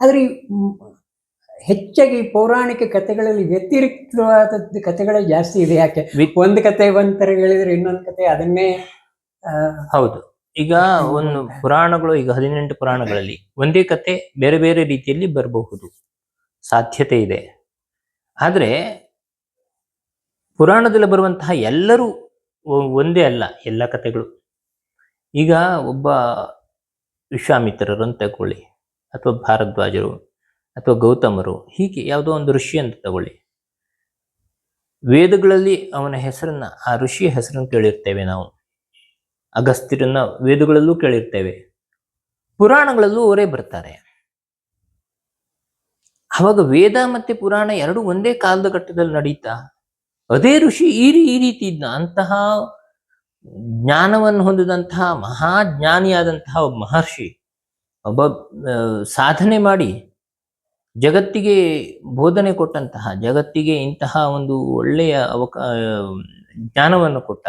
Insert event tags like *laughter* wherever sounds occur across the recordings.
ಆದ್ರೆ ಹೆಚ್ಚಾಗಿ ಪೌರಾಣಿಕ ಕಥೆಗಳಲ್ಲಿ ವ್ಯತಿರಿಕ್ತವಾದ ಕಥೆಗಳೇ ಜಾಸ್ತಿ ಇದೆ. ಯಾಕೆ? ಒಂದು ಕತೆ ಒಂಥರ ಹೇಳಿದ್ರೆ ಇನ್ನೊಂದು ಕತೆ ಅದನ್ನೇ ಹೌದು. ಈಗ ಒಂದು ಪುರಾಣಗಳು ಈಗ ಹದಿನೆಂಟು ಪುರಾಣಗಳಲ್ಲಿ ಒಂದೇ ಕತೆ ಬೇರೆ ಬೇರೆ ರೀತಿಯಲ್ಲಿ ಬರಬಹುದು. ಸಾಧ್ಯತೆ ಇದೆ. ಆದರೆ ಪುರಾಣದಲ್ಲಿ ಬರುವಂತಹ ಎಲ್ಲರೂ ಒಂದೇ ಅಲ್ಲ ಎಲ್ಲ ಕಥೆಗಳು. ಈಗ ಒಬ್ಬ ವಿಶ್ವಾಮಿತ್ರರನ್ನು ತಗೊಳ್ಳಿ. ಅಥವಾ ಭಾರದ್ವಾಜರು ಅಥವಾ ಗೌತಮರು, ಹೀಗೆ ಯಾವುದೋ ಒಂದು ಋಷಿ ಅಂತ ತಗೊಳ್ಳಿ. ವೇದಗಳಲ್ಲಿ ಅವನ ಹೆಸರನ್ನ, ಆ ಋಷಿಯ ಹೆಸರನ್ನು ಕೇಳಿರ್ತೇವೆ ನಾವು. ಅಗಸ್ತ್ಯರನ್ನ ವೇದಗಳಲ್ಲೂ ಕೇಳಿರ್ತೇವೆ. ಪುರಾಣಗಳಲ್ಲೂ ಅವರೇ ಬರ್ತಾರೆ. ಅವಾಗ ವೇದ ಮತ್ತೆ ಪುರಾಣ ಎರಡು ಒಂದೇ ಕಾಲದ ಘಟ್ಟದಲ್ಲಿ ನಡೀತಾ, ಅದೇ ಋಷಿ ಈ ಈ ರೀತಿ ಇದ್ದ ಅಂತಹ ಜ್ಞಾನವನ್ನು ಹೊಂದಿದಂತಹ ಮಹಾಜ್ಞಾನಿಯಾದಂತಹ ಮಹರ್ಷಿ ಒಬ್ಬ ಸಾಧನೆ ಮಾಡಿ ಜಗತ್ತಿಗೆ ಬೋಧನೆ ಕೊಟ್ಟಂತಹ, ಜಗತ್ತಿಗೆ ಇಂತಹ ಒಂದು ಒಳ್ಳೆಯ ಅವಕ ಜ್ಞಾನವನ್ನು ಕೊಟ್ಟ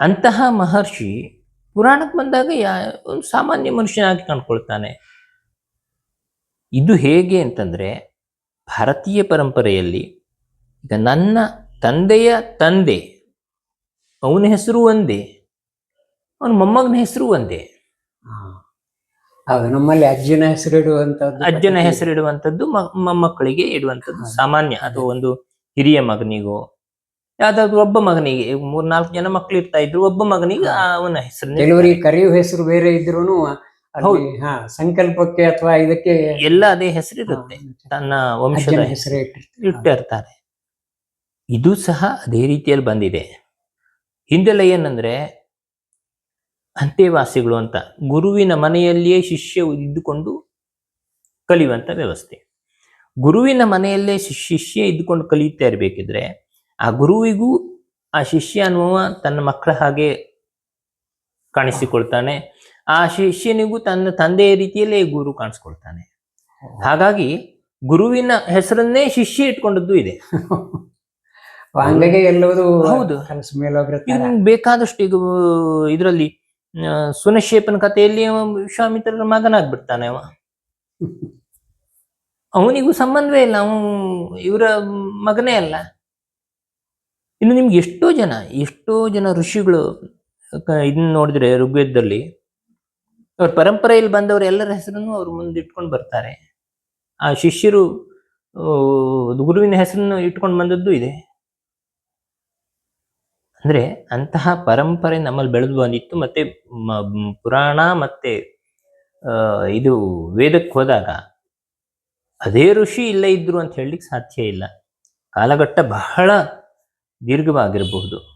ಅಂತಹ ಮಹರ್ಷಿ ಪುರಾಣಕ್ಕೆ ಬಂದಾಗ ಯಾ, ಒಂದು ಸಾಮಾನ್ಯ ಮನುಷ್ಯನಾಗಿ ಕಂಡುಕೊಳ್ತಾನೆ. ಇದು ಹೇಗೆ ಅಂತಂದ್ರೆ ಭಾರತೀಯ ಪರಂಪರೆಯಲ್ಲಿ ಈಗ ನನ್ನ ತಂದೆಯ ತಂದೆ, ಅವನ ಹೆಸರು ಒಂದೇ, ಅವನ ಮೊಮ್ಮಗನ ಹೆಸರು ಒಂದೇ. ಹೌದು ನಮ್ಮಲ್ಲಿ ಅಜ್ಜನ ಹೆಸರು ಇಡುವಂತದ್ದು ಅಜ್ಜನ ಹೆಸರಿಡುವಂಥದ್ದು ಮ- ಮೊಮ್ಮಕ್ಕಳಿಗೆ ಇಡುವಂತದ್ದು ಸಾಮಾನ್ಯ ಅದು ಒಂದು ಹಿರಿಯ ಮಗನಿಗೋ ಯಾವ್ದಾದ್ರು ಒಬ್ಬ ಮಗನಿಗೆ ಮೂರ್ ನಾಲ್ಕು ಜನ ಮಕ್ಳು ಇರ್ತಾ ಇದ್ರು ಒಬ್ಬ ಮಗನಿಗೆ ಅವನ ಹೆಸರು ಕೆಲವರಿಗೆ ಕರೆಯುವ ಹೆಸರು ಬೇರೆ ಇದ್ರು ಸಂಕಲ್ಪಕ್ಕೆ ಅಥವಾ ಇದಕ್ಕೆ ಎಲ್ಲ ಅದೇ ಹೆಸರಿರುತ್ತೆ. ತನ್ನ ವಂಶದ ಹೆಸರು ಹೆಸರೇ ಇಟ್ಟಿರ್ತಾರೆ. ಇದು ಸಹ ಅದೇ ರೀತಿಯಲ್ಲಿ ಬಂದಿದೆ. ಹಿಂದೆಲ್ಲ ಏನಂದ್ರೆ ಅಂತೆವಾಸಿಗಳು ಅಂತ. ಗುರುವಿನ ಮನೆಯಲ್ಲಿಯೇ ಶಿಷ್ಯ ಇದ್ದುಕೊಂಡು ಕಲಿಯುವಂತ ವ್ಯವಸ್ಥೆ. ಗುರುವಿನ ಮನೆಯಲ್ಲೇ ಶಿಷ್ಯ ಇದ್ದುಕೊಂಡು ಕಲಿಯುತ್ತಾ ಇರಬೇಕಿದ್ರೆ ಆ ಗುರುವಿಗೂ ಆ ಶಿಷ್ಯ ಅನ್ನುವ ತನ್ನ ಮಕ್ಕಳ ಹಾಗೆ ಕಾಣಿಸಿಕೊಳ್ತಾನೆ. ಆ ಶಿಷ್ಯನಿಗೂ ತನ್ನ ತಂದೆಯ ರೀತಿಯಲ್ಲೇ ಗುರು ಕಾಣಿಸ್ಕೊಳ್ತಾನೆ. ಹಾಗಾಗಿ ಗುರುವಿನ ಹೆಸರನ್ನೇ ಶಿಷ್ಯ ಇಟ್ಕೊಂಡದ್ದು ಇದೆ. ಹಂಗಾಗಿ *laughs* ಎಲ್ಲವುದು ಹೌದು. ಬೇಕಾದಷ್ಟು ಈಗ ಇದರಲ್ಲಿ ಸುನಶೇಪನ ಕಥೆಯಲ್ಲಿ ವಿಶ್ವಾಮಿತ್ರರ ಮಗನಾಗ್ಬಿಡ್ತಾನೆ ಅವ. ಅವನಿಗೂ ಸಂಬಂಧವೇ ಇಲ್ಲ, ಅವನು ಇವರ ಮಗನೇ ಅಲ್ಲ. ಇನ್ನು ನಿಮ್ಗೆ ಎಷ್ಟೋ ಜನ ಎಷ್ಟೋ ಜನ ಋಷಿಗಳು ಇದನ್ನ ನೋಡಿದ್ರೆ ಋಗ್ವೇದದಲ್ಲಿ, ಅವ್ರ ಪರಂಪರೆಯಲ್ಲಿ ಬಂದವರು ಎಲ್ಲರ ಹೆಸರನ್ನು ಅವ್ರು ಮುಂದೆ ಇಟ್ಕೊಂಡು ಬರ್ತಾರೆ. ಆ ಶಿಷ್ಯರು ಗುರುವಿನ ಹೆಸರನ್ನು ಇಟ್ಕೊಂಡು ಬಂದದ್ದು ಇದೆ. ಅಂದ್ರೆ ಅಂತಹ ಪರಂಪರೆ ನಮ್ಮಲ್ಲಿ ಬೆಳೆದು ಬಂದಿತ್ತು ಮತ್ತೆ ಪುರಾಣ ಮತ್ತೆ ಇದು ವೇದಕ್ಕೆ ಹೋದಾಗ ಅದೇ ಋಷಿ ಇಲ್ಲೇ ಇದ್ರು ಅಂತ ಹೇಳಲಿಕ್ಕೆ ಸಾಧ್ಯ ಇಲ್ಲ. ಕಾಲಘಟ್ಟ ಬಹಳ ದೀರ್ಘವಾಗಿರಬಹುದು.